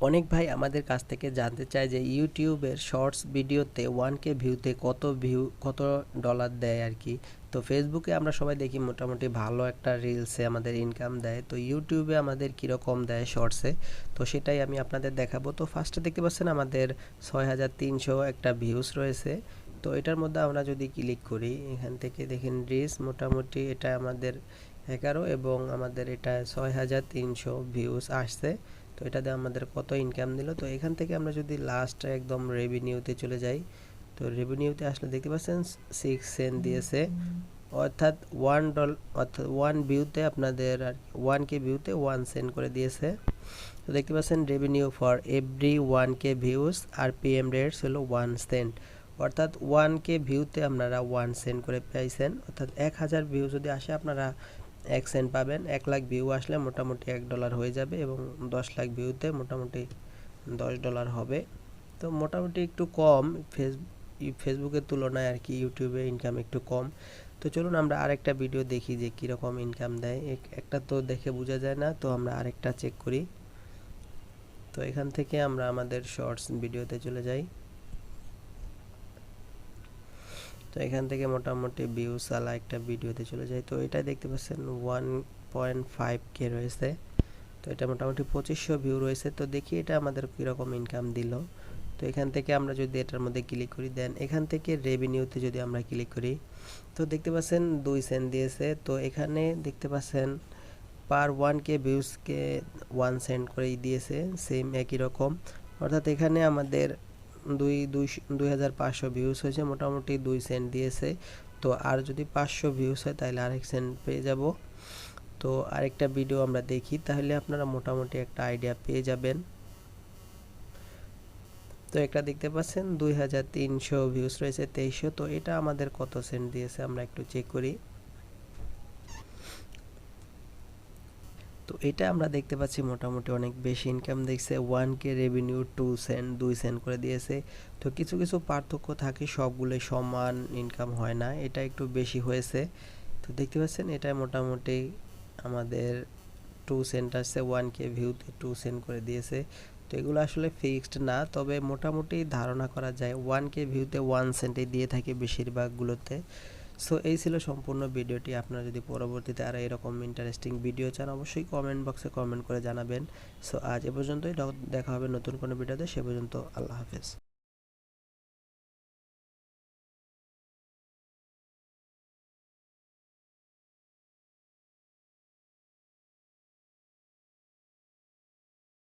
অনেক ভাই আমাদের কাছ থেকে জানতে চায় যে ইউটিউবের শর্টস ভিডিওতে ওয়ান কে ভিউতে কত ভিউ কত ডলার দেয় আর কি। তো ফেসবুকে আমরা সবাই দেখি মোটামুটি ভালো একটা রিলসে আমাদের ইনকাম দেয়। তো ইউটিউবে আমাদের কীরকম দেয় শর্টসে তো সেটাই আমি আপনাদের দেখাবো। তো ফার্স্টে দেখতে পাচ্ছেন আমাদের ছয় হাজার তিনশো একটা ভিউস রয়েছে। তো এটার মধ্যে আমরা যদি ক্লিক করি, এখান থেকে দেখেন রিলস মোটামুটি এটা আমাদের এগারো এবং আমাদের এটা ছয় হাজার তিনশো ভিউস আসছে। তো এটাতে আমাদের কত ইনকাম দিল? তো এখান থেকে আমরা যদি লাস্ট একদম রেভিনিউতে চলে যাই, তো রেভিনিউতে আসলে দেখতে পাচ্ছেন সিক্স সেন্ট দিয়েছে। অর্থাৎ ওয়ান ডল অর্থাৎ ওয়ান ভিউতে আপনাদের আর ওয়ান কে ভিউতে ওয়ান সেন্ট করে দিয়েছে। তো দেখতে পাচ্ছেন revenue for every one K views R PM rates হলো ওয়ান সেন্ট অর্থাৎ ওয়ান কে ভিউতে আপনারা ওয়ান সেন্ট করে পাইছেন। অর্থাৎ এক হাজার ভিউ যদি আসে, আপনারা এক সেন্ট পাবেন, এক লাখ ভিউ আসলে মোটামুটি এক ডলার হয়ে যাবে এবং দশ লাখ ভিউতে মোটামুটি দশ ডলার হবে। তো মোটামুটি একটু কম, ফেস ফেসবুকের তুলনায় আর কি ইউটিউবে ইনকাম একটু কম। তো চলুন আমরা আরেকটা ভিডিও দেখি যে কীরকম ইনকাম দেয়। একটা তো দেখে বোঝা যায় না, তো আমরা আরেকটা চেক করি। তো এখান থেকে আমরা আমাদের শর্টস ভিডিওতে চলে যাই। তো এখান থেকে মোটামুটি ভিউ সালা একটা ভিডিওতে চলে যায়। তো এটা দেখতে পাচ্ছেন ওয়ান পয়েন্ট ফাইভ কে রয়েছে। তো এটা মোটামুটি পঁচিশশো ভিউ রয়েছে। তো দেখি এটা আমাদের কীরকম ইনকাম দিল। তো এখান থেকে আমরা যদি এটার মধ্যে ক্লিক করি দেন এখান থেকে রেভিনিউতে যদি আমরা ক্লিক করি, তো দেখতে পাচ্ছেন দুই সেন্ট দিয়েছে। তো এখানে দেখতে পাচ্ছেন পার ওয়ান কে ভিউসকে ওয়ান সেন্ট করেই দিয়েছে সেম একই রকম। অর্থাৎ এখানে আমাদের দুই দুই দুই হাজার পাঁচশো ভিউস হয়েছে, মোটামুটি দুই সেন্ট দিয়েছে। তো আর যদি পাঁচশো ভিউস হয়, তাহলে আরেক সেন্ট পেয়ে যাব। তো আরেকটা ভিডিও আমরা দেখি, তাহলে আপনারা মোটামুটি একটা আইডিয়া পেয়ে যাবেন। তো একটা দেখতে পাচ্ছেন, দুই হাজার তিনশো ভিউস রয়েছে তেইশশো, তো এটা আমাদের কত সেন্ট দিয়েছে, আমরা একটু চেক করি। তো এটা আমরা দেখতে পাচ্ছি মোটামুটি অনেক বেশি ইনকাম দেখছে। One K revenue two cent দুই সেন্ট করে দিয়েছে। তো কিছু কিছু পার্থক্য থাকে সবগুলো সমান ইনকাম হয় না। এটা একটু বেশি হয়েছে। তো দেখতে পাচ্ছেন, এটা মোটামুটি আমাদের টু সেন্ট আসছে ওয়ান কে ভিউতে টু সেন্ট করে দিয়েছে। তো এগুলো আসলে ফিক্সড না, তবে মোটামুটি ধারণা করা যায়। ওয়ান কে ভিউতে ওয়ান সেন্টে দিয়ে থাকে বেশিরভাগগুলোতে। সো এই ছিল সম্পূর্ণ ভিডিওটি। আপনারা যদি পরবর্তীতে আর এরকম ইন্টারেস্টিং ভিডিও চান, অবশ্যই কমেন্ট বক্সে কমেন্ট করে জানাবেন। সো আজ এ পর্যন্তই। দেখা হবে নতুন কোনো ভিডিওতে। সে পর্যন্ত আল্লাহ হাফেজ।